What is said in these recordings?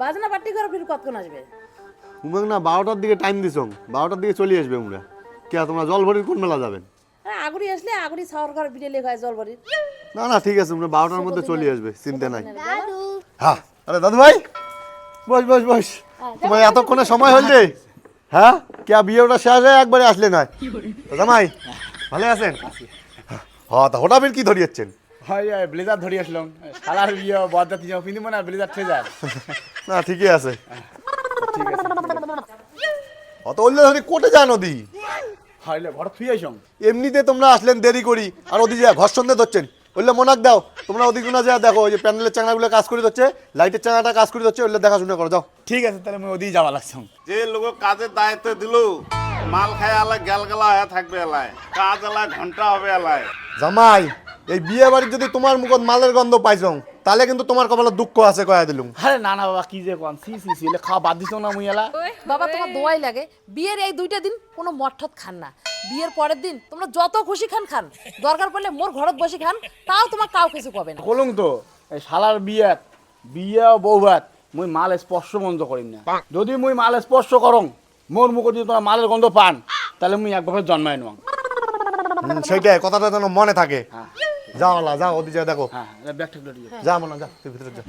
বাজনা পার্টি করে ফির কতক্ষণ আসবে? উমাক না বারোটার দিকে টাইম দিছ। বারোটার দিকে চলে আসবে উমরা। কে তোমরা জলভরির কোন মেলা যাবেন? হ্যাঁ আগুড়ি আসলে আগুড়ি সাওয়ার ঘর বিটে লেখা হয় জলবাড়ির না না ঠিক আছে তোমরা বারোটার মধ্যে চলে আসবে চিন্তা নাই। হ্যাঁ আরে দাদু ভাই বস বস বস। তোমার এতক্ষণে সময় হল যে? হ্যাঁ কে বিয়েটা শেষ হয়ে একবারে আসলে নয়। জামাই ভালো আছেন? হ্যাঁ তা হঠাৎ কি ধরিয়েছেন? হয় ব্লেজার ধরে আসলাম শালার বিয়ে বরযাত্রী যাও পিন্দিব না ব্লেজার না ঠিকই আছে। অত উল্লে ধরে কোটে যায় নদী? ঘর থুই আইসং এমনিতে তোমরা আসলেন দেরি করি আর ওদিকে যা ঘর সন্ধে ধরছেন। বললে মনাক দাও তোমরা ওদিকে না যা দেখো ওই যে প্যান্ডেলের চাঙাগুলো কাজ করে দিচ্ছে লাইটের চাঙাটা কাজ করে দিচ্ছে ওগুলো দেখাশোনা করো যাও। ঠিক আছে তাহলে আমি ওদিকে যাওয়া লাগছাম যে লোক কাজের দায়িত্ব দিল মাল খায় আলায় গেল গেলা হয়ে থাকবে এলায়। কাজ এলায় ঘণ্টা হবে এলায়। জামাই এই বিয়ে বাড়ির যদি তোমার মুখত মালের গন্ধ পাইছো তাহলে কিন্তু তোমার কপালে দুঃখ আছে কয়া দিলুম আরে না না বাবা কি যে কন? সি সি সি এলে খাওয়া বাদ দিছ না মুই এলা। বাবা তোমার দোয়াই লাগে। বিয়ের এই দুইটা দিন কোনো মঠত খান না। বিয়ের পরের দিন তোমরা যত খুশি খান খান। দরকার পড়লে মোর ঘরত বসে খান তাও তোমার কাউ কিছু কবে না। কলং তো এই শালার বিয়াত বিয়া বউ ভাত মুই মাল স্পর্শ বন্ধ করিম না। যদি মুই মাল স্পর্শ করং মোর মুখ যদি তোমার মালের গন্ধ পান তাহলে মুই একবার জন্মাই নোয়াং হুম, সেইটাই কথাটা যেন মনে থাকে। হ্যাঁ। যাও আল্লাহ যাও ওদিকে যা দেখো। হ্যাঁ ঠিক যা মনে যা তুই ভিতরে যা।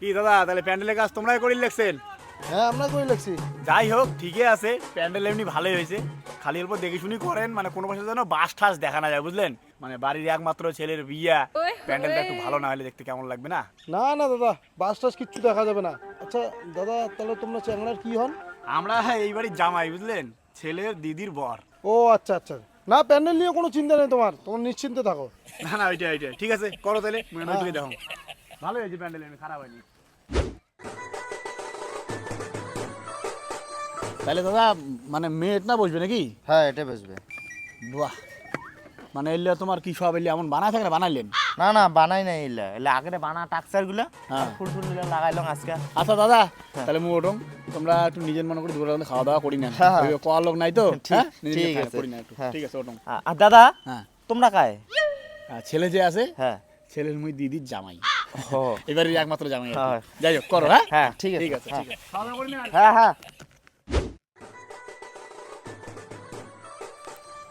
কি দাদা তাহলে প্যান্ডেলের কাজ তোমরাই করি লেখছেন? হ্যাঁ আমরা করে লাগছি যাই হোক ঠিকই আছে প্যান্ডেল এমনি ভালোই হয়েছে। খালি অল্প দেখে শুনি করেন মানে কোনো পাশে যেন বাস ঠাস দেখা না যায় বুঝলেন? মানে বাড়ির একমাত্র ছেলের বিয়া প্যান্ডেলটা একটু ভালো না হলে দেখতে কেমন লাগবে না? না না দাদা বাস টাস কিচ্ছু দেখা যাবে না। আচ্ছা দাদা তাহলে তোমরা চ্যাংড়ার কি হন? আমরা এই বাড়ির জামাই বুঝলেন? ছেলের দিদির বর। ও আচ্ছা আচ্ছা। না প্যান্ডেল নিয়ে কোনো চিন্তা নেই তোমার। তোমার নিশ্চিন্তে থাকো। না না ওইটা ওইটা ঠিক আছে করো তাহলে মনে হয় দেখো ভালো হয়েছে প্যান্ডেল এমনি খারাপ হয়নি। তাহলে দাদা মানে মেয়েট না বসবে নাকি? হ্যাঁ এটা বসবে। বাহ। মানে এলে তোমার কি সব এলে এমন বানায় থাকে বানাইলেন? না না বানাই নাই এলা। এলা আগে বানা গুলা হ্যাঁ। ফুল ফুলগুলা লাগাইলাম আজকে। আচ্ছা দাদা তাহলে মু তোমরা একটু নিজের মনে করে দুপুরে খাওয়া দাওয়া করি না। হ্যাঁ। ওই কোয়া লোক নাই তো। ঠিক- হ্যাঁ? আছে। করি না একটু। হ্যাঁ। ঠিক আছে আর দাদা হ্যাঁ। তোমরা কায়? ছেলে যে আছে হ্যাঁ। ছেলের মুই দিদির জামাই। এবারে একমাত্র জামাই। হ্যাঁ। যাই হোক করো হ্যাঁ? হ্যাঁ ঠিক আছে। ঠিক আছে ঠিক আছে। খাওয়া দাওয়া করি না হ্যাঁ হ্যাঁ।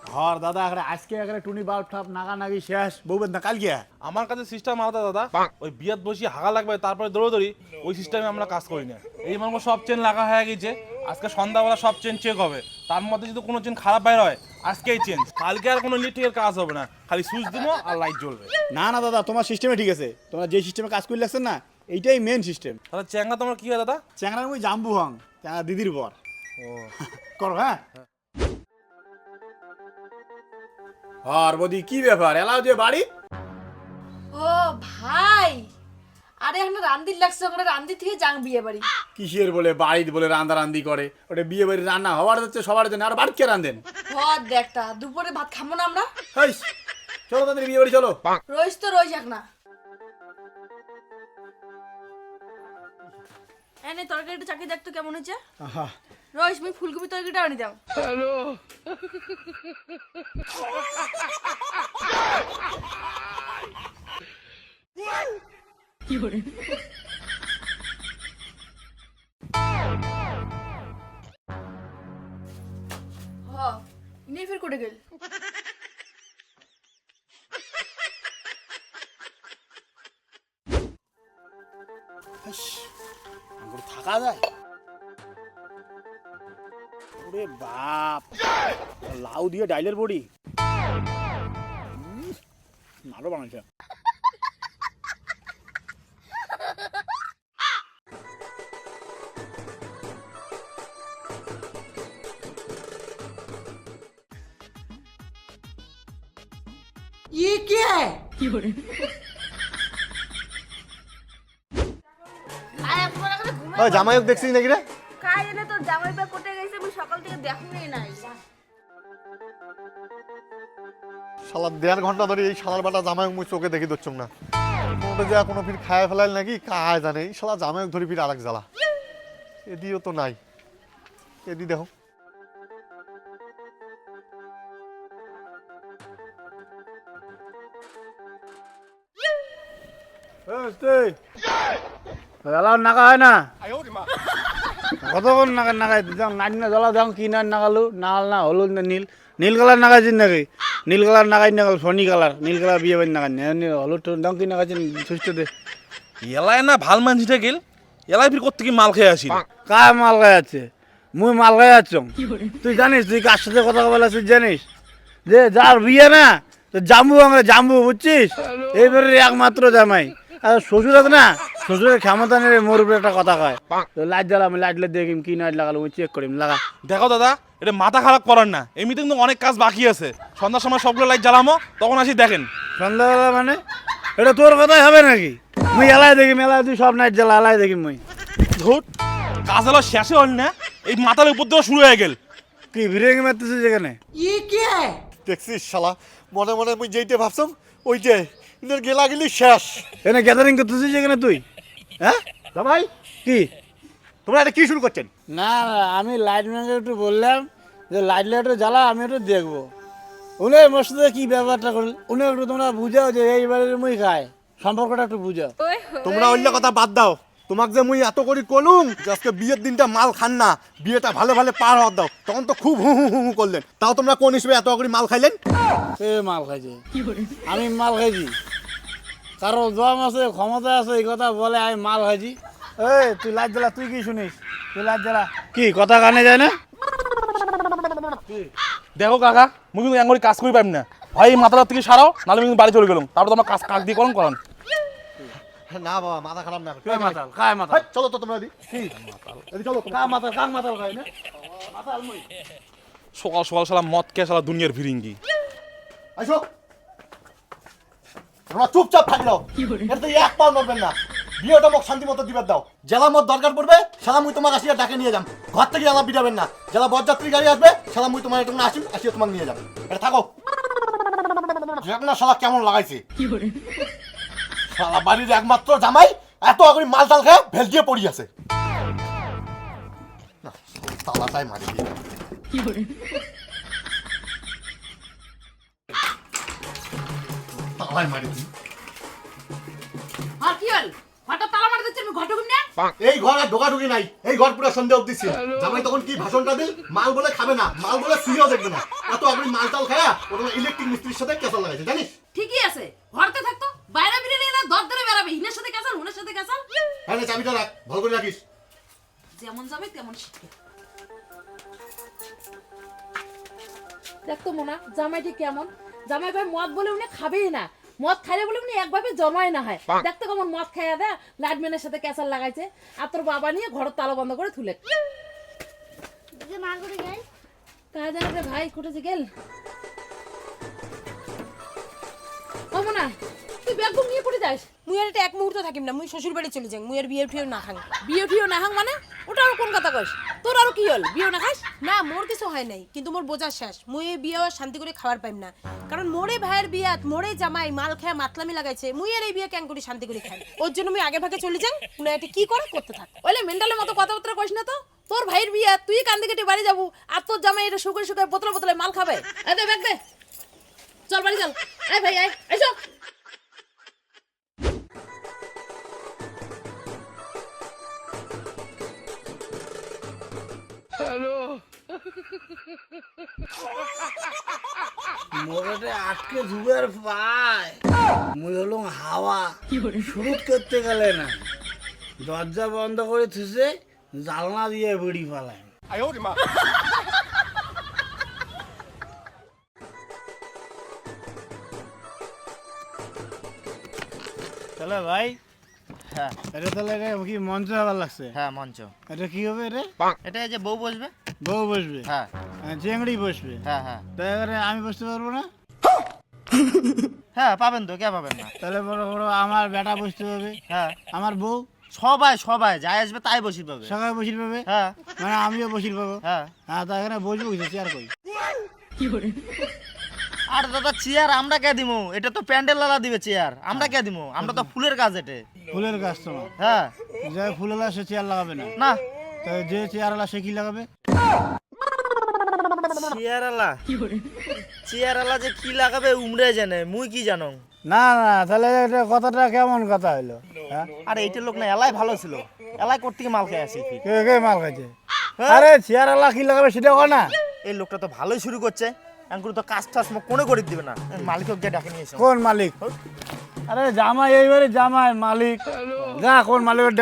ঘর দাদা আগে আজকে আগে টুনি বাল্ব ঠাপ নাগা নাগি শেষ বউবেন না কালকে আমার কাছে সিস্টেম আলাদা দাদা। ওই বিয়াত বসি হাগা লাগবে তারপরে দৌড়দৌড়ি ওই সিস্টেমে আমরা কাজ করি না। এই মানে সব চেন লাগা হয়ে গেছে। আজকে সন্ধ্যাবেলা সব চেন চেক হবে। তার মধ্যে যদি কোনো চেন খারাপ বাইর হয় আজকেই চেঞ্জ কালকে আর কোনো ইলেকট্রিকের কাজ হবে না। খালি সুইচ দিব আর লাইট জ্বলবে। না না দাদা তোমার সিস্টেমে ঠিক আছে। তোমরা যে সিস্টেমে কাজ করে লাগছেন না এইটাই মেন সিস্টেম তাহলে চ্যাঙ্গা তোমার কি হয় দাদা? চ্যাংড়ার মুই জাম্বু হং চ্যাংড়া দিদির বর। করো হ্যাঁ। আর বদি কি ব্যাপার? এলাও যে বাড়ি? ও ভাই! আরে এখন রান্দির লাগছে ওখানে রান্দি থেকে যাং বিয়ে বাড়ি। কিসের বলে বাড়িতে বলে রান্দা রান্দি করে? ওটা বিয়ে বাড়ি রান্না হওয়ার হচ্ছে সবার জন্য আর বাড়ি কে রান্ধেন ঘর দেখটা দুপুরে ভাত খাব না আমরা? হেই, চলো তাদের বিয়ে বাড়ি চলো। রইস তো রইস এক না। এনে তরকারিটা চাকি দেখতো কেমন হয়েছে। রইস মুই ফুলকপি তরকারিটা আনি দাও। হ দিয়ে ডাইলের বড়ি উম, ভালো বানাইছে ये क्या है আরে আপনারা এখানে ঘুমাই ওই জামাইক দেখছিস নাকি রে কাজ এনে তোর জামাই পা কোটে গেছে আমি সকাল থেকে দেখুনই নাই শালা দেড় ঘণ্টা ধরে এই শালার বাটা জামাই মুই চোখে দেখি দচ্ছম না। কোনোটা যা কোনো ফির খায় ফেলাইল নাকি? কায় জানে? এই শালা জামাই ধরে ফির আরেক জ্বালা। এদিও তো নাই। এদি দেখো। জ্বলাও হয় না? কতক্ষণ নাকা নাকাই নাইন না জ্বলাও দেখো কি না নাকালো নাল না হলুদ না নীল? নীল কালার নাগাইছেন নাকি? নীল কালার নাগাই নাগাল ফনি কালার নীল কালার বিয়ে বাড়ি নাগাই হলুদ দাও কি নাগাইছেন সুস্থ দে। এলাই না ভালো মানছিটা গেল। এলাই ফির কোথেকে মাল খেয়ে আসি কার মাল গায়ে আছে? মুই মাল গায়ে আছ তুই জানিস তুই কার সাথে কথা বলা তুই জানিস? যে যার বিয়ে না তো জাম্বু আমরা জাম্বু বুঝছিস? এইবারে একমাত্র জামাই। আর শ্বশুর আছে না শ্বশুরের ক্ষমতা নেই মোর উপরে একটা কথা কয়। তো লাইট জ্বালাম লাইট দেখিম কি নাইট লাগালো আমি চেক করিম লাগা। দেখো দাদা এটা মাথা খারাপ করার না। এমনিতে কিন্তু অনেক কাজ বাকি আছে। সন্ধ্যার সময় সবগুলো লাইট জ্বালামো তখন আসি দেখেন। সন্ধ্যাবেলা মানে? এটা তোর কথাই হবে নাকি? মুই এলাই দেখিম এলাই তুই সব নাইট জ্বালা এলাই দেখিম মুই। ধুর কাজ হলো শেষে হল না এই মাথার উপর দিয়ে শুরু হয়ে গেল। কি ভিড়ে মারতেছিস যেখানে দেখছিস শালা মনে মনে মুই যেইটা ভাবছাম ওইটাই গেলা গেলি শেষ। এখানে গ্যাদারিং করতেছিস যেখানে তুই? হ্যাঁ? জামাই? কি? তোমরা এটা কি শুরু করছেন? না না, আমি লাইট ম্যানকে একটু বললাম যে লাইট লাইটে জ্বালা আমি একটু দেখব। উনি মোর সাথে কি ব্যাপারটা করল উনি একটু তোমরা বুঝাও যে এই বাড়ির মুই খায়। সম্পর্কটা একটু বুঝাও। তোমরা অন্য কথা বাদ দাও। তোমাকে যে মুই এত করে কলুম যে আজকে বিয়ের দিনটা মাল খান না বিয়েটা ভালো ভালো পার হওয়ার দাও। তখন তো খুব হু হু হু হু করলেন। তাও তোমরা কোন হিসেবে এত করে মাল খাইলেন? এ মাল খাইছে। আমি মাল খাইছি। কারও দম আছে ক্ষমতা আছে এই কথা বলে আমি মাল খাইছি। এই তুই লাইট জ্বালা তুই কি শুনিস? তুই লাইট জ্বালা। কি কথা কানে যায় না? দেখো কাকা মুই কিন্তু কাজ করি পারি না। ভাই মাথাটা থেকে সারাও নাহলে আমি কিন্তু বাড়ি চলে গেলাম। তারপর তোমার কাজ কাজ দিয়ে করুন করান না বাবা মাথা খারাপ না। কায় মাতাল কায় মাতাল চলো তো তোমরা এদিক। এদিক চলো। কা মাতাল কাক মাতাল খায় না? সকাল সকাল সালা মদ খেয়ে সালা দুনিয়ার ভিরিঙ্গি। আইসো। তোমরা চুপচাপ থাকি দাও এর তো এক পাও নড়বেন না। বিয়েটা মোক শান্তি মতো দিবার দাও। জেলা মত দরকার পড়বে সালা মুই তোমার আসিয়া ডাকে নিয়ে যাম। ঘর থেকে জেলা বিটাবেন না। জেলা বরযাত্রী গাড়ি আসবে সালা মুই তোমার একটু আসি আসিয়া তোমাকে নিয়ে যাম। এটা থাকো। না শালা কেমন লাগাইছে? শালা বাড়ির একমাত্র জামাই এত আগরি মাল টাল খেয়ে ভেল দিয়ে পড়ি আছে। না, তালাটাই মারি দিয়ে। মারি দিই আর কি হল? হঠাৎ তালা মারতে দিচ্ছেন না? এই ঘর আর ঢোকাঢুকি নাই এই ঘর পুরো সন্দেহ অব্দি ছিল। জামাই তখন কি ভাষণটা দিল? মাল বলে খাবে না মাল বলে দেখবে না। এত আপনি মাল টাল খায়া ওটা ইলেকট্রিক মিস্ত্রির সাথে কেসা লাগাইছে জানিস? ঠিকই আছে ঘরতে থাকতো বাইরে বেরিয়ে এলে দর ধরে বেড়াবে। হিনের সাথে কাঁচাল হুনের সাথে কাঁচাল। হ্যাঁ চাবিটা রাখ ভালো করে রাখিস। যেমন যাবে তেমন শিখবে। দেখতো মোনা জামাইটি কেমন? জামাই ভাই মদ বলে উনি খাবেই না। মদ খাইলে বলে উনি একভাবে জমাই না হয়। দেখতে কেমন মদ খাইয়া দেয় লাইটম্যানের সাথে ক্যাসার লাগাইছে আর তোর বাবা নিয়ে ঘরের তালা বন্ধ করে থুলে। কাজ জানা রে ভাই কুটেছে গেল। ও মোনা তুই ব্যাগ নিয়ে পড়ে যাস? মুই আর এটা এক মুহূর্ত থাকিম না, মুই শ্বশুর বাড়ি চলে যাই, মুই আর বিয়ের ফিয়ের না খাং। বিয়ে না মানে? ওটা আর কোন কথা কইস? তোর আর কি হল? বিয়ে না খাস? না, মোর কিছু হয় নাই, কিন্তু মোর বোঝা শেষ। মুই এই বিয়ে শান্তি করে খাবার পাইম না। কারণ মোরে ভাইয়ের বিয়াত, মোরে জামাই মাল খেয়ে মাতলামি লাগাইছে, মুই আর এই বিয়ে ক্যাং করে শান্তি করে খাই? ওর জন্য মুই আগে ভাগে চলে যাই উনি এটা কি করে করতে থাক। ওলে মেন্টালের মতো কথাবার্তা কইস না তো? তোর ভাইয়ের বিয়ে, তুই কান্দি কেটে বাড়ি যাব, আর তোর জামাই এটা শুকুরে শুকুরে বোতলে বোতলে মাল খাবে। এই দে চল বাড়ি চল। আয় ভাই আয় আইসো মোটাতে আটকে ধুবের পায়। মুই হলুম হাওয়া। শুরু করতে গেলে না। দরজা বন্ধ করে থুসে জালনা দিয়ে বিড়ি পালায় তাহলে ভাই হ্যাঁ। এটা তাহলে এটা কি মঞ্চ হবার লাগছে? হ্যাঁ মঞ্চ। এটা কি হবে রে এটা এই যে বউ বসবে? বউ বসবে? হ্যাঁ। চেংড়ি বসবে? হ্যাঁ হ্যাঁ। এবারে আমি বসতে পারব না? হ্যাঁ পাবেন তো কে পাবেন না? তাহলে বড় বড় আমার বেটা বসতে হবে হ্যাঁ। আমার বউ? সবাই সবাই যাই আসবে তাই বসির পাবে। সবাই বসির পাবে? হ্যাঁ। মানে আমিও বসির পাবো। হ্যাঁ। হ্যাঁ তা এখানে বসবো কিছু চেয়ার কই? আর দাদা চেয়ার আমরা কে দিমু? এটা তো প্যান্ডেল লালা দিবে চেয়ার আমরা কে দিমু? আমরা তো ফুলের কাজ এটে। ফুলের কাস্টমার হ্যাঁ। যে ফুল এলা সে চেয়ার লাগাবে না। না। তো যে চেয়ার এলা সে কি লাগাবে? চেয়ারালা চেয়ারালা যে কি লাগাবে উমরে জানে। মুই কি জানো? না না তাহলে এটা কথাটা কেমন কথা হইল? হ্যাঁ? আর এইটা লোক না এলাই ভালো ছিল। এলাই করতে মাল খেয়ে আসি কে কে মাল খাইছে? আরে চেয়ার আল্লাহ কি লাগাবে সেটা কর না? এই লোকটা তো ভালোই শুরু করছে। এঙ্কুর তো কাজ টাজ কোনো করে দিবে না? মালিক গিয়ে ডাকে নিয়ে এসো। কোন মালিক? আরে জামাই এইবারে জামাই মালিক। যা কোন মালিকের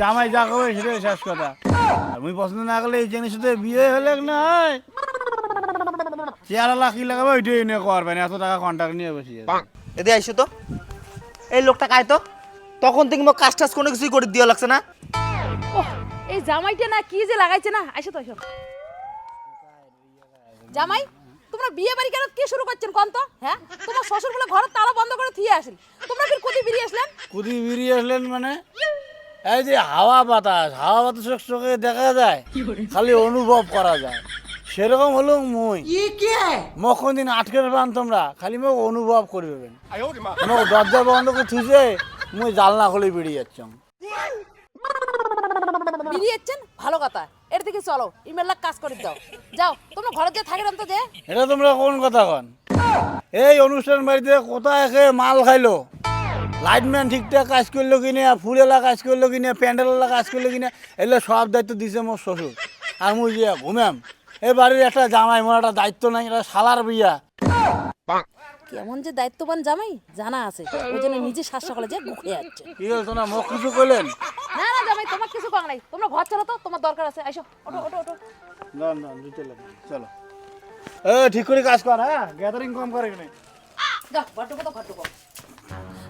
জামাই যা করবে সেটাই শেষ কথা। আর মুই পছন্দ না করলে এই জিনিস সাথে বিয়ে হলে না হয়। চেয়ার কি লাগাবে ওইটাই নিয়ে করবেন এত টাকা কন্ট্রাক্ট নিয়ে বসে এদি আইসো তো। এই লোকটা কায় তো? তখন থেকে মোক কাজ টাজ কোনো কিছুই করে দেওয়া লাগছে না। এই জামাইটা না কি যে লাগাইছে না? আইসো তো আইসো। জামাই তোমরা বিয়ে বাড়ি কেন কি শুরু করছেন কোন তো? হ্যাঁ? তোমার শ্বশুর বলে ঘরের তালা বন্ধ করে থিয়ে আসেন। তোমরা কি কোথায় বেরিয়ে আসলেন? কুদি বেরিয়ে আসলেন মানে? এই যে হাওয়া বাতাস হাওয়া বাতাস চোখে দেখা যায় খালি অনুভব করা যায়। সেরকম হলো মুই। মোক কোনদিন আটকে পান তোমরা খালি মোক অনুভব করবেন মোক দরজা বন্ধ করে থুইছে মুই জালনা খুলে বেরিয়ে যাচ্ছ বেরিয়ে যাচ্ছেন ভালো কথা। এর দিকে চলো ইমেল কাজ করে দাও। যাও, তোমরা ঘরে যে থাকেন তো যে এটা তোমরা কোন কথা কন? এই অনুষ্ঠান বাড়িতে কোথায় খেয়ে মাল খাইলো? লাইটম্যান ঠিকঠাক কাজ করল কিনে, ফুলেলা কাজ করল কিনে প্যান্ডেলেলা কাজ করল কিনে, এগুলো সব দায়িত্ব দিছে মোর শ্বশুর। আর মুই যে ঘুমাম এই বাড়ির একটা জামাই, মোর একটা দায়িত্ব নাই, এটা শালার বিয়া। কেমন যে দায়িত্ববান জামাই জানা আছে। ওই জন্য নিজে শ্বাস সকালে যে গুখে যাচ্ছে। কি হল তোমরা মুখ কিছু করলেন? না না জামাই তোমার কিছু কম নাই। তোমরা ঘর চলো তো তোমার দরকার আছে। আইসো ওটো ওটো ওটো চলো। এ ঠিক করে কাজ কর হ্যাঁ? গ্যাদারিং কম করে কিনে যাও ঘর ঢুকো তো ঘর ঢুকো।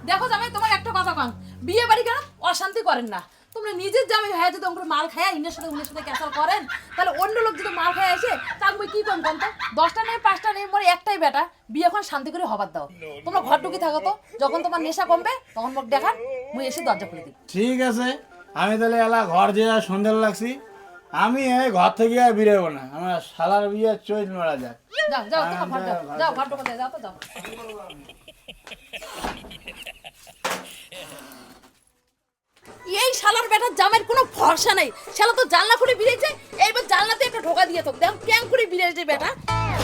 দেখো জামাই তোমার একটা কথা কম। বিয়ে বাড়ি কেন অশান্তি করেন না। তোমরা নিজের জামাই হ্যাঁ যদি ওগুলো মাল খায় ইনের সাথে উনের সাথে ক্যাসাল করেন তাহলে অন্য লোক যদি মাল খায় এসে তার মুই কি করব তো দশটা নেই পাঁচটা নেই মোর একটাই বেটা বিয়ে এখন শান্তি করে হবার দাও। তোমরা ঘর ঢুকে থাকো তো যখন তোমার নেশা কমবে তখন মুখ দেখান মুই এসে দরজা খুলে দিই। ঠিক আছে আমি তাহলে এলা ঘর যে সন্ধ্যা লাগছি আমি এই ঘর থেকে আর বেরোবো না আমার শালার বিয়ে চৈত মারা যায় যাও যাও তোমার ঘর যাও যাও ঘর ঢুকে যাও তো যাও। এই শালার বেটার জামের কোনো ভরসা নেই। শালা তো জানলা খুলে বিরিয়েছে এইবার জানলাতে একটা ঢোকা দিয়ে তো দেখো ক্যাং করে বিরিয়েছে বেটা।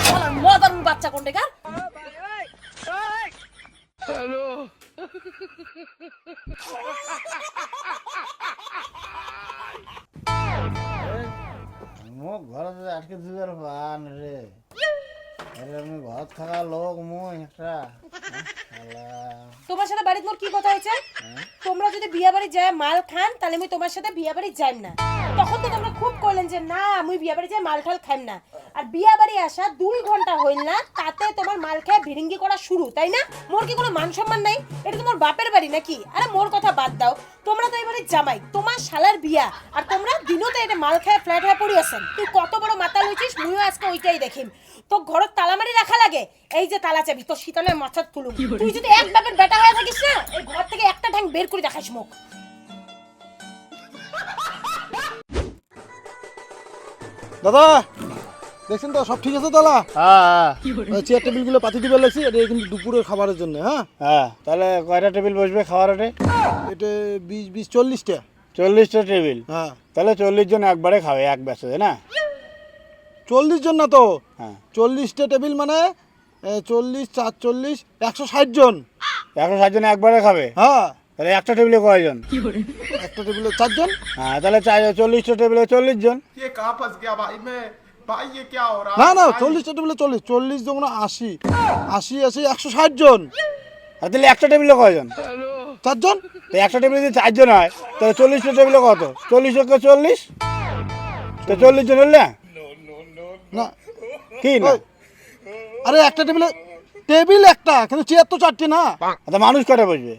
শালার মদার বাচ্চা কোনটা কার? মোক ঘৰত আটকে দিবার পান রে। আমি ঘর থাকা লোক মই একটা তোমার সাথে বাড়িতে মোর কি কথা হয়েছে? তোমরা যদি বিয়া বাড়ি যায় মাল খান তাহলে আমি তোমার সাথে বিয়া বাড়ি যাইম না। তখন তো তোমরা খুব কইলেন যে না আমি বিয়া বাড়ি যাই মাল ঠাল খাইম না। আর বিয়া বাড়ি আসা দুই ঘণ্টা হইল না তাতে তোমার মাল খেয়ে ভিড়িঙ্গি করা শুরু তাই না? মোর কি কোনো মান সম্মান নাই? এটা তোমার বাপের বাড়ি নাকি? আরে মোর কথা বাদ দাও। তোমরা তো এবারে জামাই তোমার শালার বিয়া আর তোমরা দিনও তো এটা মাল খেয়ে ফ্ল্যাট হয়ে পড়ি আছেন। তুই কত বড় মাতাল হয়েছিস মুইও আজকে ওইটাই দেখিম। তো ঘরের তালা মারি রাখা লাগে। এই যে তালা চাবি তো শীতলের মাথার তুলুম তুই যদি এক বাপের বেটা হয়ে থাকিস না এই ঘর থেকে একটা ঠ্যাং বের করে দেখাস মুখ। দাদা দেখছেন তো সব ঠিক আছে তালা? হ্যাঁ। চেয়ার টেবিলগুলো পাতি দিবার লাগছে এটা কিন্তু দুপুরের খাবারের জন্য হ্যাঁ? হ্যাঁ তাহলে কয়টা টেবিল বসবে খাওয়ারে এটা বিশ বিশ চল্লিশটা। চল্লিশটা টেবিল হ্যাঁ। তাহলে চল্লিশ জন একবারে খাবে এক ব্যাচে না? চল্লিশ জন না তো? হ্যাঁ। চল্লিশটা টেবিল মানে চল্লিশ চার চল্লিশ একশো ষাট জন। একশো ষাট জন একবারে খাবে? হ্যাঁ। তাহলে একটা টেবিলে কয়জন? একটা টেবিলে চারজন? হ্যাঁ তাহলে চার চল্লিশটা টেবিলে চল্লিশ জন না না চল্লিশটা টেবিলে চল্লিশ চল্লিশ জন আশি। আশি আশি একশো ষাট জন। তাহলে একটা টেবিলে কয়জন? চারজন? তো একটা টেবিলে যদি চারজন হয় তাহলে চল্লিশটা টেবিলে কত? চল্লিশ ওকে চল্লিশ? তো চল্লিশ জন হলে? না। কি না? আরে একটা টেবিলে টেবিল একটা কিন্তু চেয়ার তো চারটে না। তো মানুষ কটা বসবে?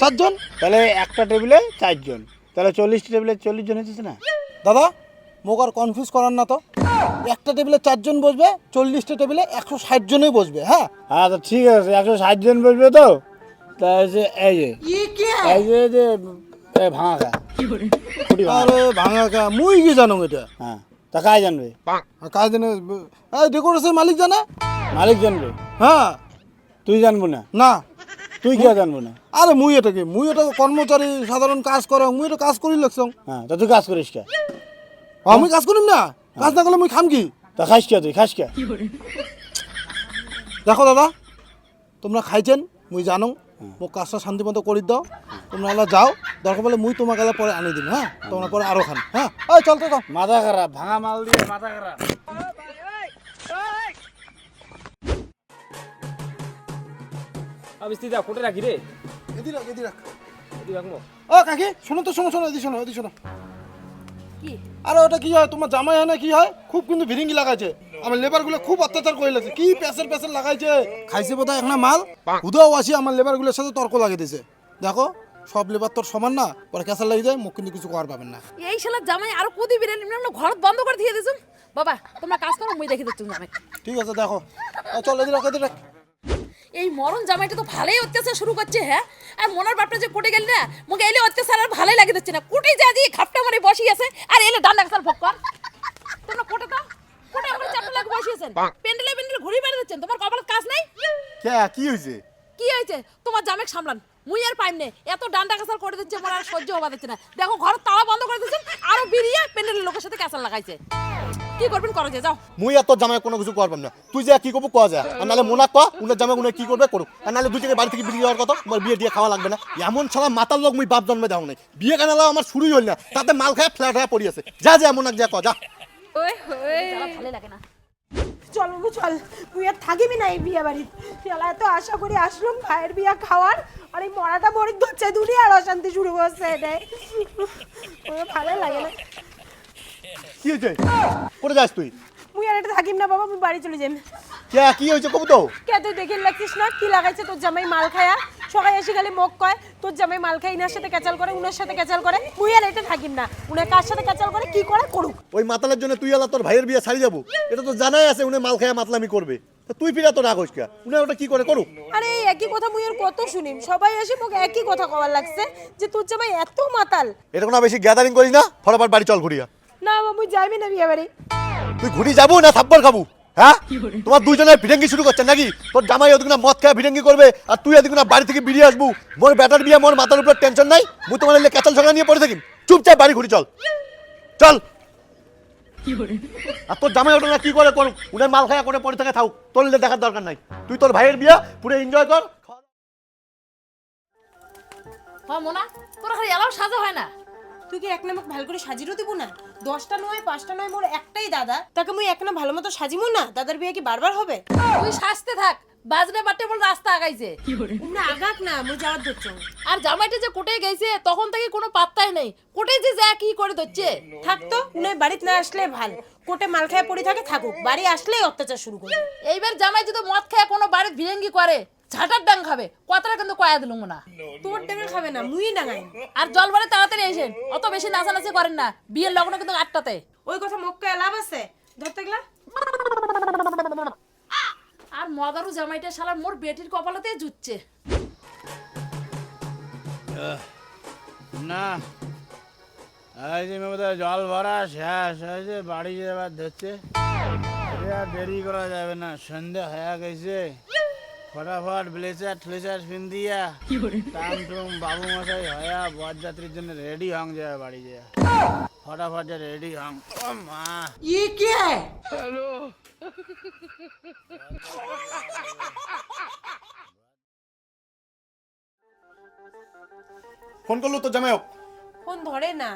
চারজন? তাহলে একটা টেবিলে চারজন। তাহলে চল্লিশটা টেবিলে চল্লিশ জন হচ্ছে না? দাদা মোক আর কনফিউজ করার না তো। একটা টেবিলে চারজন বসবে চল্লিশটা টেবিলে একশো ষাট জনই বসবে হ্যাঁ? হ্যাঁ তো ঠিক আছে একশো ষাট জন বসবে তো? তা হচ্ছে এই যে এই যে যে ভাঙা খা আরে ভাঙা কা মুই কি জানো এটা? হ্যাঁ। তা কাজ জানবে? আর কাজ জানে এই ডেকোরেশন মালিক জানে? মালিক জানবে? হ্যাঁ। তুই জানব না? না। তুই কি জানব না? আরে মুই এটা কি? মুই এটা কর্মচারী সাধারণ কাজ করে মুই এটা কাজ করি লাগছ হ্যাঁ তা তুই কাজ করিস কে? আমি কাজ করিম না? কাজ না করলে মুই খাম কি? তা খাস কে তুই? খাস কে? দেখো দাদা তোমরা খাইছেন মুই জানো। মোক কাজটা শান্তি মতো করে দাও তোমরা এলা যাও। দরকার বলে মুই তোমাকে এলা পরে আনি দিন হ্যাঁ তোমরা পরে আরও খান হ্যাঁ ওই চল তো মাথা খারাপ ভাঙা মাল দিয়ে মাথা খারাপ আবিস্তি দা কোটে রাখি রে। এদি রাখ এদি রাখ। এদি রাখব। ও কাকি শোনো তো শোনো শোনো এদি শোনো এদি শোনো। কি? আরে ওটা কি হয়? তোমার জামাই হয় না কি হয়? খুব কিন্তু ভিরিঙ্গি লাগাইছে। আমার লেবারগুলো খুব অত্যাচার করে লাগছে। কি প্যাসের প্যাসের লাগাইছে? খাইছে বোধহয় একটা মাল? উদাও আসি আমার লেবারগুলোর সাথে তর্ক লাগিয়ে দিছে দেখো সব লেবার তোর সমান না পরে ক্যাসার লাগিয়ে যায় মুখ কিন্তু কিছু করার পাবেন না। এই শালা জামাই আরও কদি বিরেন আমরা ঘর বন্ধ করে দিয়ে দিছুম বাবা তোমরা কাজ করো মুই দেখে দিচ্ছি জামাই। ঠিক আছে দেখো। ও, চল এদি রাখ এদি এই মরণ জামাইটা তো ভালোই অত্যাচার শুরু করছে হ্যাঁ? আর মনার বাপটা যে কোটে গেল না মুখে এলে অত্যাচার আর ভালোই লাগে দিচ্ছে না। কোটে যা দিয়ে খাপটা মারে বসি আছে আর এলে ডান্ডা কাছাল ফক্কর তোমরা কোটে তো কোটে আমার চারটা লাগে পেন্ডেলে পেন্ডেলে ঘুরি তোমার কপালে কাজ নাই? কে কি হয়েছে? কি হয়েছে? তোমার জামাই সামলান। মুই আর পাইম নে। এত ডান্ডা কাছাল করে দিচ্ছে আমার আর সহ্য হবা দিচ্ছে না। দেখো ঘর তালা বন্ধ করে দিচ্ছেন আরও বিরিয়া পেন্ডেলের লোকের সাথে লাগাইছে। কি করবেন? করো যে যাও। মুই আর তোর জামাই কোনো কিছু করবাম না। তুই যা কি করব কয়া যায় আর নাহলে মোনা কয়া উনার জামাই উনি কি করবে করুক। আর নাহলে দুই থেকে বাড়ি থেকে বিয়ে হওয়ার কথা তোমার বিয়ে দিয়ে খাওয়া লাগবে না। এমন ছাড়া মাতার লোক মুই বাপ জন্মে যাও নাই। বিয়ে কানালা আমার শুরুই হল না। তাতে মাল খায় ফ্ল্যাট হয়ে পড়ি আছে। যা যা এমন এক যা। কয়া যা ভালো লাগে না। চল বাবু চল। তুই আর থাকিবি না এই বিয়ে বাড়িতে এলা এত আশা করে আসলাম ভাইয়ের বিয়া খাওয়ার আর এই মরাটা মরিদ ধরছে দুটি আর অশান্তি শুরু করছে এটাই ভালো লাগে না। কি হয়েছে? করে যাস তুই? মুই আর এটা থাকিম না বাবা মুই বাড়ি চলে যাই কে কি হয়েছে কবু তো? কে তুই দেখে লাগছিস না? কি লাগাইছে তোর জামাই মাল খায়া? সবাই এসে গেলে মোক কয় তোর জামাই মাল খায় ইনার সাথে ক্যাচাল করে উনার সাথে ক্যাচাল করে। মুই আর এটা থাকিম না। উনার কার সাথে ক্যাচাল করে কি করে করুক। ওই মাতালের জন্য তুই আলা তোর ভাইয়ের বিয়ে ছাড়ি যাব। এটা তো জানাই আছে উনি মাল খায় মাতলামি করবে। তা তুই ফিরা তো রাখোস কে? উনি ওটা কি করে করুক। আরে এই একই কথা মুই আর কত শুনিম। সবাই এসে মোক একই কথা কবার লাগছে যে তোর জামাই এত মাতাল। এটা কোনো বেশি গ্যাদারিং করিস না ফটাফট বাড়ি চল ঘুরিয়া। না বাবা মুই যাইবি না বিয়ে বাড়ি। তুই ঘুরি যাব না থাপ্পর খাব? হ্যাঁ? তোমার দুইজনের ভিড়েঙ্গি শুরু করছেন নাকি? তোর জামাই ওদিকে না মদ খায় ভিড়েঙ্গি করবে আর তুই এদিকে না বাড়ি থেকে বেরিয়ে আসব। মোর ব্যাটার বিয়ে মোর মাথার উপর টেনশন নাই মুই তোমার এলে ক্যাচাল ঝগড়া নিয়ে পড়ে থাকি। চুপচাপ বাড়ি ঘুরি চল। চল। আর তোর জামাই ওটা না কি করে করুক উনার মাল খায়া করে পড়ে থাকে থাক তোর এলে দেখার দরকার নাই। তুই তোর ভাইয়ের বিয়ে পুরো এনজয় কর। হ্যাঁ মোনা তোর খালি এলাও সাজা হয় না? তুই কি এক না মোক ভালো করে সাজিরও দিব না। দশটা নয় পাঁচটা নয় মোর একটাই দাদা। তাকে মুই এক না ভালো মতো সাজিমু না দাদার বিয়ে কি বারবার হবে? তুই সাজতে থাক বাটে বল রাস্তা আগাইছে। না আগাক না মুই যাওয়ার ধরছ। আর জামাইটা যে কোটে গেছে তখন থেকে কোনো পাত্তাই নেই। কোটে যে যা কি করে ধরছে? থাকতো উনি বাড়িতে না আসলে ভালো। কোটে মাল খায় পড়ে থাকে থাকুক। বাড়ি আসলেই অত্যাচার শুরু করবে এইবার জামাই যদি মদ খায় কোনো বাড়ির ভিড়েঙ্গি করে ঝাঁটার ডাং খাবে। কথাটা কিন্তু কয়া দিলুম না। তোর ডেঙ্গা খাবে না মুই ডাঙাই আর জল বাড়ি তাড়াতাড়ি এসেন অত বেশি নাচানাচি করেন না। বিয়ের লগ্ন কিন্তু আটটাতে। ওই কথা মক্কা লাভ আছে? ধরতে গেলা আর মদারু জামাইটা শালা মোর বেটির কপালতে জুচ্ছে না। এই যে জল ভরা শেষ। হয়েছে বাড়ি যাবার ধরছে আর দেরি করা যাবে না। সন্ধে হয়ে গেছে। ফটাফট ব্লেজার ট্লেজার পিন্দিয়া টাম টুম বাবু মশাই হয়া বরযাত্রীর জন্য রেডি হং যায় বাড়ি যায় ফটাফট রেডি হং ও মা ফোন করল তোর জামাই হোক ফোন ধরে না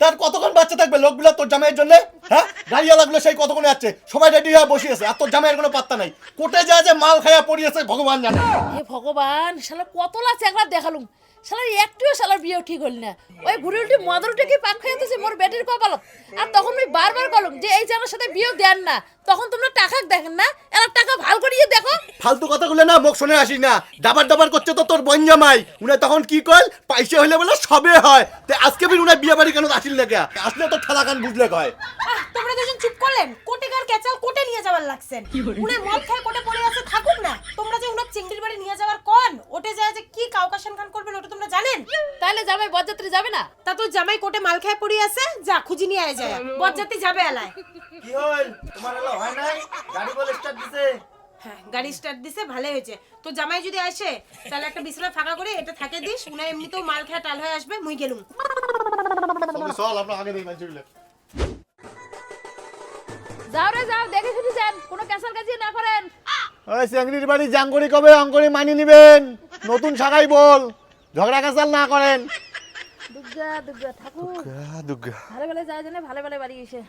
তার কতক্ষণ বাচ্চা থাকবে লোকগুলো তোর জামাইয়ের জন্য? হ্যাঁ? গাড়িয়া লাগল সেই কতক্ষণে যাচ্ছে সবাই রেডি হয়ে বসে আছে আর তোর জামাইয়ের কোনো পাত্তা নাই। কোটে যা যে মাল খাইয়া পড়িয়েছে ভগবান জানে। হে ভগবান শালা কত কতলা একবার দেখালুম। শালা একটিও শালার বিয়েও ঠিক হল না। ওই ঘুরে উল্টি মদর উল্টে কি পাক খাইতেছে মোর বেটির কপালত? আর তখন আমি বারবার বলুম যে এই জামার সাথে বিয়েও দেন না। তখন তোমরা টাকা দেখেন না? এরা টাকা ভালো করিয়ে দেখো। ফালতু কথাগুলো না মুখ শুনে আসি না। ডাবার ডাবার করছে তো তোর বোন জামাই। উনি তখন কি কল পাইসে হইলে বলে সবে হয়। তে আজকে বিন উনি বিয়ে বাড়ি কেন আসিল না লেগে আসলে তো ঠেলা কান বুঝলে কয়। আহ, তোমরা দুজন চুপ করলেন? কোটে কার ক্যাচাল কোটে নিয়ে যাওয়ার লাগছেন। উনি মদ খায় কোটে পড়ে আছে থাকুক না। তোমরা যে উনার চিংড়ির বাড়ি নিয়ে যাওয়ার কোন? ওটে যায় যে কি কাউকাশন খান করবেন ওটা তোমরা জানেন? তাহলে জামাই বরযাত্রী যাবে না? তা তো জামাই কোটে মাল খায় পড়ে আছে? যা খুঁজি নিয়ে আয় যায়। বরযাত্রী যাবে এলায়। কি হল? তোমার এলো হয় নাই? গাড়ি বলে স্টার্ট দিছে। হ্যাঁ গাড়ি স্টার্ট দিছে ভালোই হয়েছে। তো জামাই যদি আসে তাহলে একটা বিছানা ফাঁকা করে এটা থাকে দিস উনি এমনিতেও মাল খায় টাল হয়ে আসবে মুই গেলুম। চল আমরা আগে যাও রে যাও দেখে শুনে যান। কোনো ক্যাসাল কাজি না করেন। ওই চেংড়ির বাড়ি জাঙ্গরি কবে অঙ্করি মানি নিবেন? নতুন শাখাই বল। ঝগড়া কাচাল না করেন। দুর্গা দুর্গা ঠাকুর। দুর্গা ভালো ভালো যায় জানে ভালো ভালো বাড়ি এসে।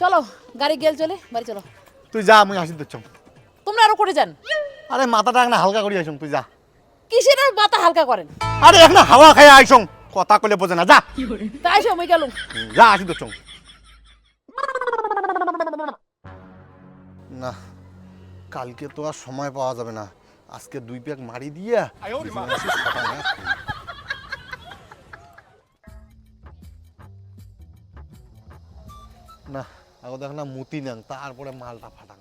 চলো গাড়ি গেল চলে বাড়ি চলো। তুই যা আমি আসি দিচ্ছ তোমরা আরও করে যান। আরে মাথাটা না হালকা করি আইসং তুই যা। কিসের মাথা হালকা করেন? আরে এখন হাওয়া খাই আইসং কথা কইলে বোঝে না যা। তাই সময় গেল যা আসি দিচ্ছ না কালকে তো আর সময় পাওয়া যাবে না। আজকে দুই প্যাক মারি দিয়ে না আগে দেখ না মুতি নেন তারপরে মালটা ফাটান।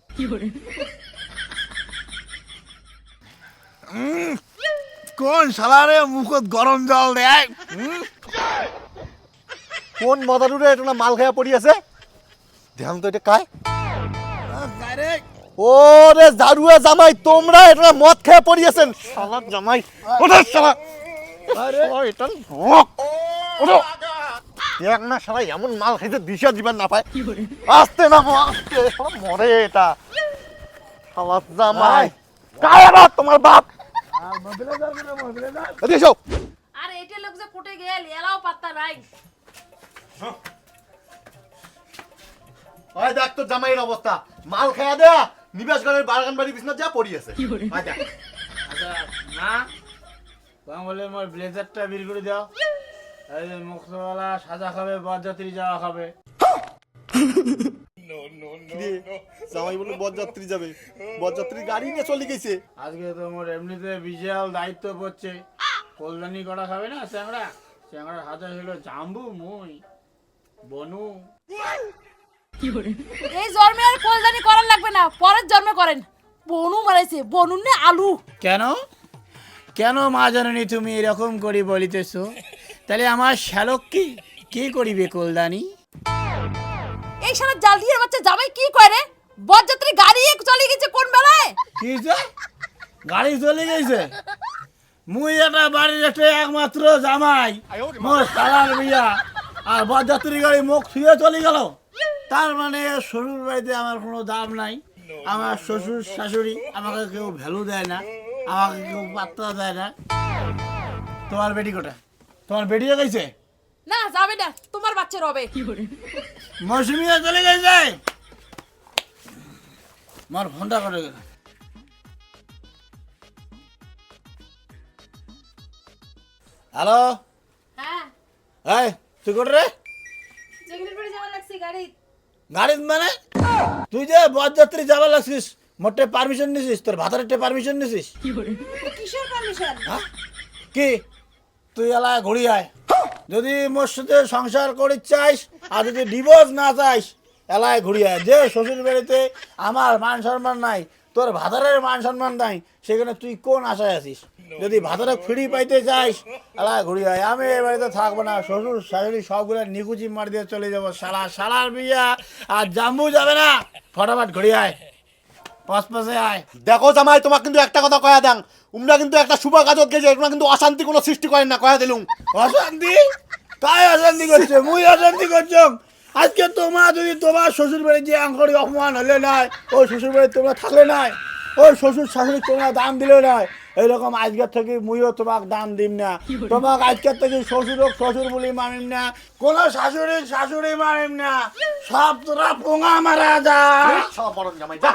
কোন শালারে মুখত গরম জল দেয়? কোন মদারুরে এটা না মাল খাইয়া পড়ি আছে? ধ্যান তো এটা কায় ও রে জারুয়া জামাই তোমরা এটা মদ খেয়ে পড়ি আছেন? শালা জামাই। ওটা শালা। ও এটা ভোগ। দেখ না শালা এমন মাল খাইতে দিশা দিবার না পায়। আসতে না মো, আসতে শালা মরে এটা। শালা জামাই। কায় আবার তোমার বাপ। আর লোক যে কোটে গেল এলাও পাত্তা নাই। ওই দেখ তোর জামাইয়ের অবস্থা। মাল খাইয়া দেয়া নিবাস ঘরের বাগান বাড়ি বিছনা যা পড়ি আছে। আচ্ছা না তোমার বলে আমার ব্লেজারটা বের করে দাও। এই যে মুক্তওয়ালা সাজা খাবে বরযাত্রী যাওয়া খাবে। কিরে, জামাই বলে বরযাত্রী যাবে। বরযাত্রী গাড়ি নিয়ে চলে গেছে। আজকে তোমার এমনিতে বিশাল দায়িত্ব পড়ছে। কল্যাণী করা খাবে না হাতে ছিল জাম্বু মুই বনু। এই জন্মে আর কোলদানি করার লাগবে না পরের জন্মে করেন। বনু মারাইছে বনু নে আলু। কেন? কেন মা জননী তুমি এরকম করি বলিতেছ? তাহলে আমার শ্যালক কি? কি করিবে কল্যাণী? এই সারা জাল দিয়ে বাচ্চা জামাই কি করে বরযাত্রী গাড়ি চলে গেছে কোন বেলায়? কি হইছে? গাড়ি চলে গেছে। মুই এটা বাড়ির একটা একমাত্র জামাই মোর সালার বিয়া। আর বরযাত্রী গাড়ি মুখ ছুঁয়ে চলে গেল। তার মানে শ্বশুর বাড়িতে আমার কোনো দাম নাই। আমার শ্বশুর শাশুড়ি আমাকে কেউ ভ্যালু দেয় না আমাকে কেউ পাত্তা দেয় না। তোমার বেটি কোটা তোমার বেটিও গেছে না যাবে না তোমার বাচ্চার হবে মৌসুমিও চলে গেছে। আমার ফোনটা করে গেল। হ্যালো? হ্যাঁ। এই তুই কোট রে? যেখানে পড়ে লাগছে গাড়ি। গাড়ি মানে? তুই যে বরযাত্রী যাবার লাগছিস মোটে পারমিশন নিছিস তোর ভাতারের পারমিশন নিছিস। কিসের পারমিশন হ্যাঁ? কি? তুই এলাকায় ঘুরি আয়। যদি মোর সাথে সংসার করি চাইস, আর যদি ডিভোর্স না চাইস, এলাকায় ঘুরি আয়। যে শ্বশুর বাড়িতে আমার মান সম্মান নাই, তোর ভাতারের মান সম্মান নাই, সেখানে তুই কোন আশায় আছিস? যদি ভাতারে ফ্রি পাইতে চাইস, এলাকায় ঘুরি আয়। আমি এ বাড়িতে থাকব না। শ্বশুর, শাশুড়ি সবগুলো নিকুচি মার দিয়ে চলে যাব। সারা সালার বিয়া, আর জাম্বু যাবে না। ফটাফট ঘুরি আয়। পাঁচ পাশে আয়। দেখো জামাই তোমাক কিন্তু একটা কথা কয়া দেন। উমরা কিন্তু একটা শুভ কাজত গেছে তোমরা কিন্তু অশান্তি কোনো সৃষ্টি করেন না কয়া দিলুম। অশান্তি? তাই অশান্তি করছে? মুই অশান্তি করছ আজকে তোমার যদি তোমার শ্বশুর বাড়ি যে আঙ্কড়ি অপমান হলে নাই ওই শ্বশুর বাড়ি তোমরা থাকলে নাই ওই শ্বশুর শাশুড়ি তোমরা দাম দিলে নাই এইরকম আজকের থেকে মুইও তোমাকে দাম দিম না। তোমাকে আজকের থেকে শ্বশুর হোক শ্বশুর বলি মানিম না। কোন শাশুড়ি শাশুড়ি মানিম না। সব তোরা পোঙা মারা যায় সব বড় জামাই যা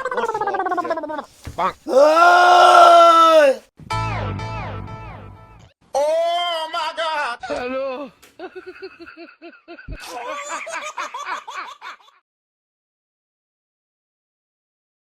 ওই!